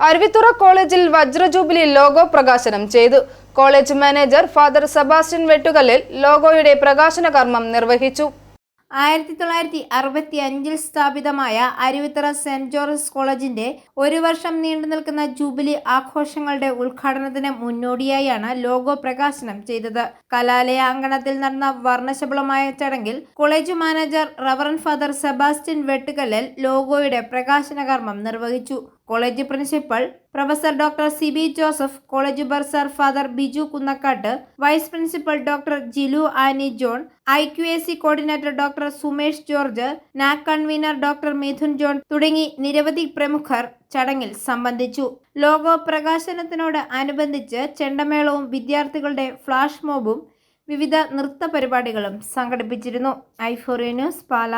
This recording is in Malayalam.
അരുവിത്തുറ കോളേജിൽ വജ്രജൂബിലി ലോഗോ പ്രകാശനം ചെയ്തു. College manager father Sebastian Vettukallel ലോഗോയുടെ പ്രകാശന കർമ്മം നിർവഹിച്ചു. ആയിരത്തി തൊള്ളായിരത്തി അറുപത്തി അഞ്ചിൽ സ്ഥാപിതമായ അരുവിത്തറ സെന്റ് ജോർജ് കോളേജിന്റെ ഒരു വർഷം നീണ്ടു നിൽക്കുന്ന ജൂബിലി ആഘോഷങ്ങളുടെ ഉദ്ഘാടനത്തിന് മുന്നോടിയായാണ് ലോഗോ പ്രകാശനം ചെയ്തത്. കലാലയ അങ്കണത്തിൽ നടന്ന വർണശബളമായ ചടങ്ങിൽ college manager reverend father Sebastian Vettukallel ലോഗോയുടെ പ്രകാശന കർമ്മം നിർവഹിച്ചു. College principal professor doctor C B Joseph college bursar father Biju Kunnakkattu vice principal doctor Jilu Annie John I Q A C coordinator doctor Sumesh George NAAC convener doctor Mithun John തുടങ്ങി നിരവധി പ്രമുഖർ ചടങ്ങിൽ സംബന്ധിച്ചു. ലോഗോ പ്രകാശനത്തിനോട് അനുബന്ധിച്ച് ചെണ്ടമേളവും വിദ്യാർത്ഥികളുടെ ഫ്ലാഷ് മോബും വിവിധ നൃത്ത പരിപാടികളും സംഘടിപ്പിച്ചിരുന്നു. Euphoria news Pala.